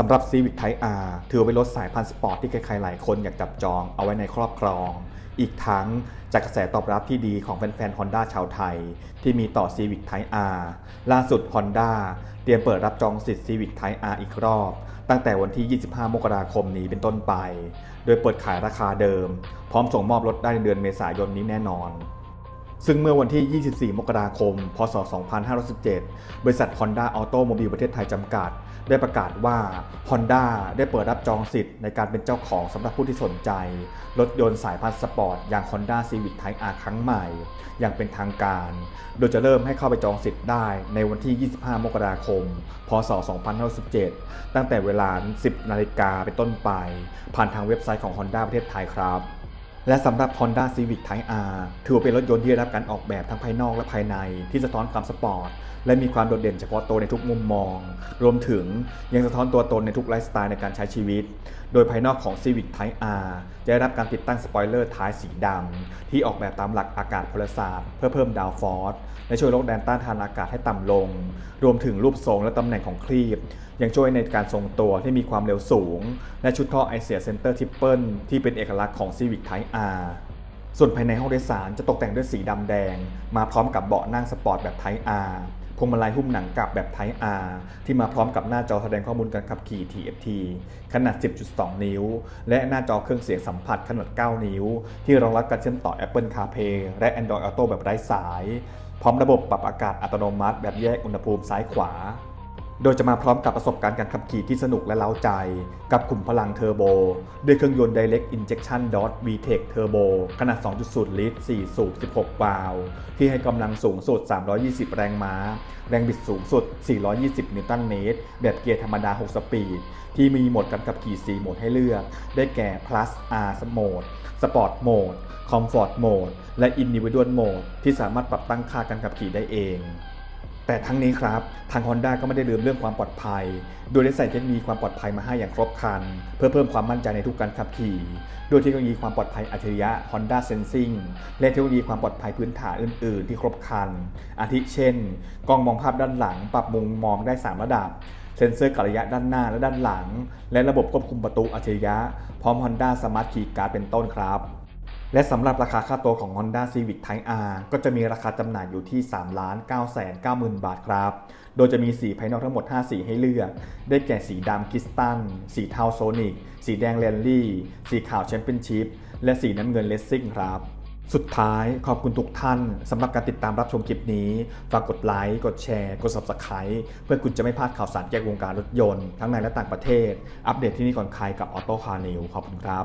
สำหรับ Civic Type R ถือว่าเป็นรถสายพันธุ์สปอร์ตที่ใครๆหลายคนอยากจับจองเอาไว้ในครอบครอง อีกทั้งจากกระแสตอบรับที่ดีของแฟนๆ Honda ชาวไทย ที่มีต่อ Civic Type R ล่าสุด Honda เตรียมเปิดรับจองสิทธิ์ Civic Type R อีกรอบ ตั้งแต่วันที่ 25 มกราคมนี้เป็นต้นไป โดยเปิดขายราคาเดิม พร้อมส่งมอบรถได้ในเดือนเมษายนนี้แน่นอน ซึ่งเมื่อวันที่ 24 มกราคม พศ 2517 บริษัท Honda Automobile ประเทศไทยจำกัด ได้ประกาศว่า Honda ได้เปิดรับจองสิทธิ์ในการเป็นเจ้าของสำหรับผู้ที่สนใจ รถยนต์สายพันธุ์สปอร์ต อย่าง Honda Civic Type R ครั้งใหม่ อย่างเป็นทางการ โดยจะเริ่มให้เข้าไปจองสิทธิ์ได้ในวันที่ 25 มกราคม พศ 2517 ตั้งแต่เวลา 10 นาฬิกาเป็นต้นไป ผ่านทางเว็บไซต์ของ Honda ประเทศไทยครับ และสำหรับ Honda Civic Type R ถือว่าเป็นรถยนต์ที่ได้รับการออกแบบทั้งภายนอกและภายใน ที่สะท้อนความสปอร์ต และมีความโดดเด่นเฉพาะตัวในทุกมุมมอง รวมถึงยังสะท้อนตัวตนในทุกไลฟ์สไตล์ในการใช้ชีวิต โดยภายนอกของ Civic Type R จะได้รับการติดตั้งสปอยเลอร์ท้ายสีดำที่ออกแบบตามหลักอากาศพลศาสตร์เพื่อเพิ่มดาวฟอร์สและช่วยลดแรงต้านทานอากาศให้ต่ำลง รวมถึงรูปทรงและตำแหน่งของครีบ ยังช่วยในการทรงตัวที่มีความเร็วสูง และชุดท่อไอเสียเซนเตอร์ทิปเปิลที่เป็นเอกลักษณ์ของ Civic Type R ส่วนภายในห้องโดยสารจะตกแต่งด้วยสีดำแดง มาพร้อมกับเบาะนั่งสปอร์ตแบบ Type R พวงมาลัยหุ้มหนังกลับแบบ Type R ที่มาพร้อมกับหน้าจอแสดงข้อมูลการขับขี่ TFT ขนาด 10.2 นิ้ว และหน้าจอเครื่องเสียงสัมผัสขนาด 9 นิ้ว ที่รองรับการเชื่อมต่อ Apple CarPlay และ Android Auto แบบไร้สาย พร้อมระบบปรับอากาศอัตโนมัติ แบบแยกอุณหภูมิซ้ายขวา โดยจะมาพร้อมกับประสบการณ์การขับขี่ที่สนุกและเล้าใจ กับขุมพลังเทอร์โบ ด้วยเครื่องยนต์ Direct Injection DOT VTEC Turbo ขนาด 2.0 ลิตร 4 สูบ 16 วาล์วที่ให้กำลังสูงสุด 320 แรงม้า แรงบิดสูงสุด 420 นิวตันเมตร แบบเกียร์ธรรมดา 6 สปีด ที่มีโหมดการขับขี่ 4 โหมดให้เลือก ได้แก่ Plus R Mode Sport Mode Comfort Mode และ Individual Mode ที่สามารถปรับตั้งค่าการขับขี่ได้เอง แต่ทั้งนี้ครับทาง Honda ก็ไม่ได้ลืมเรื่องความปลอดภัย โดยได้ใส่เทคโนโลยีความปลอดภัยมาให้อย่างครบครัน เพื่อเพิ่มความมั่นใจในทุกการขับขี่ โดยเทคโนโลยีความปลอดภัยอัจฉริยะ Honda Sensing และเทคโนโลยีความปลอดภัยพื้นฐานอื่น ๆ ที่ครบครัน อาทิเช่น กล้องมองภาพด้านหลัง ปรับมุมมองได้ 3 ระดับเซนเซอร์กะระยะด้านหน้าและด้านหลัง และระบบควบคุมประตูอัจฉริยะ พร้อม Honda Smart Key Card เป็นต้นครับ และสำหรับราคาค่าตัวของ Honda Civic Type R ก็จะมีราคาจำหน่ายอยู่ที่ 3 9 9 0 0 0 บาทครับ โดยจะมีสีภายนอกทั้งหมด 5 สีให้เลือก ได้แก่สีดำคิสตันสีเทาโซนิก สีแดงแรนลี่ สีขาวแชมเปี้ยนชิพ และสีน้ำเงินเลสซิ่งครับสุดท้ายขอบคุณทุกท่านสำหรับการติดตามรับชมคลิปนี้ ฝากกดไลค์ กดแชร์ กด Subscribe เพื่อคุณจะไม่พลาดข่าวสารเกี่ยวกับวงการรถยนต์ ทั้งในและต่างประเทศ อัปเดตที่นี่ก่อนใครกับ Auto Car News ขอบคุณครับ